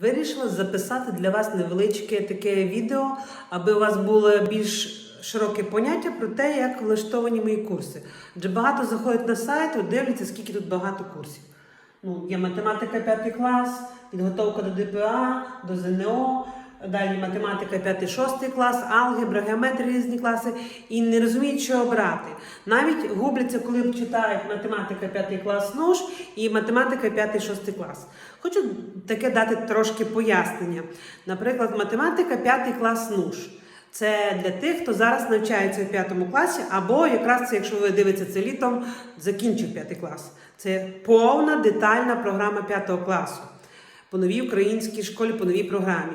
Вирішила записати для вас невеличке таке відео, аби у вас було більш широке поняття про те, як влаштовані мої курси. Адже багато заходять на сайт, дивляться, скільки тут багато курсів. Ну, є математика 5 клас, підготовка до ДПА, до ЗНО, далі математика 5-6 клас, алгебра, геометрія різні класи, і не розуміють, що обрати. Навіть губляться, коли читають математика 5 клас НУШ і математика 5-6 клас. Хочу таке дати трошки пояснення. Наприклад, математика 5 клас НУШ. Це для тих, хто зараз навчається в п'ятому класі, або якраз це, якщо ви дивитеся це літом, закінчив п'ятий клас. Це повна детальна програма п'ятого класу по новій українській школі, по новій програмі.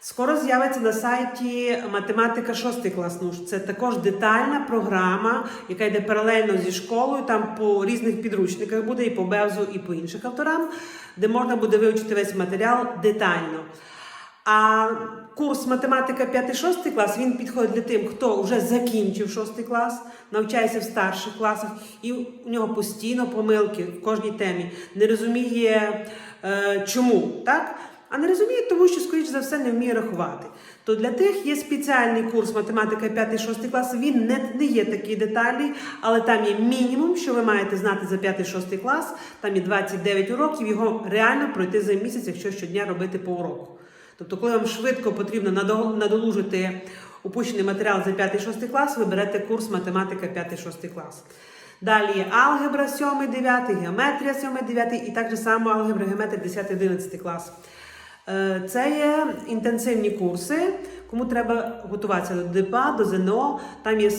Скоро з'явиться на сайті математика 6 клас. Ну, це також детальна програма, яка йде паралельно зі школою. Там по різних підручниках буде і по Бевзу, і по інших авторам, де можна буде вивчити весь матеріал детально. А курс математика 5-6 клас він підходить для тим, хто вже закінчив 6 клас, навчається в старших класах, і у нього постійно помилки в кожній темі, не розуміє е, чому, так? А не розуміє, тому що, скоріш за все, не вміє рахувати. То для тих є спеціальний курс математика 5-6 клас. Він не, не є такий детальний, але там є мінімум, що ви маєте знати за 5-6 клас. Там є 29 уроків, його реально пройти за місяць, якщо щодня робити по уроку. Тобто, коли вам швидко потрібно надолужити упущений матеріал за 5-6 клас, ви берете курс математика 5-6 клас. Далі алгебра 7, 9, геометрія 7, 9 і так же само алгебра, геометрія 10, 11 клас. Е, Це є інтенсивні курси. Кому треба готуватися до ДПА, до ЗНО, там є е,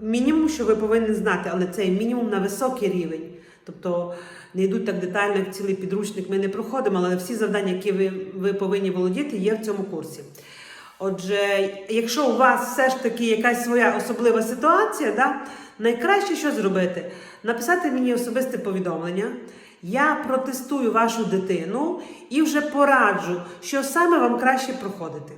мінімум, що ви повинні знати, але це є мінімум на високий рівень. Тобто не йдуть так детально, як цілий підручник ми не проходимо, але всі завдання, які ви, ви повинні володіти, є в цьому курсі. Отже, якщо у вас все ж таки якась своя особлива ситуація, да, найкраще що зробити? Написати мені особисте повідомлення. Я протестую вашу дитину і вже пораджу, що саме вам краще проходити.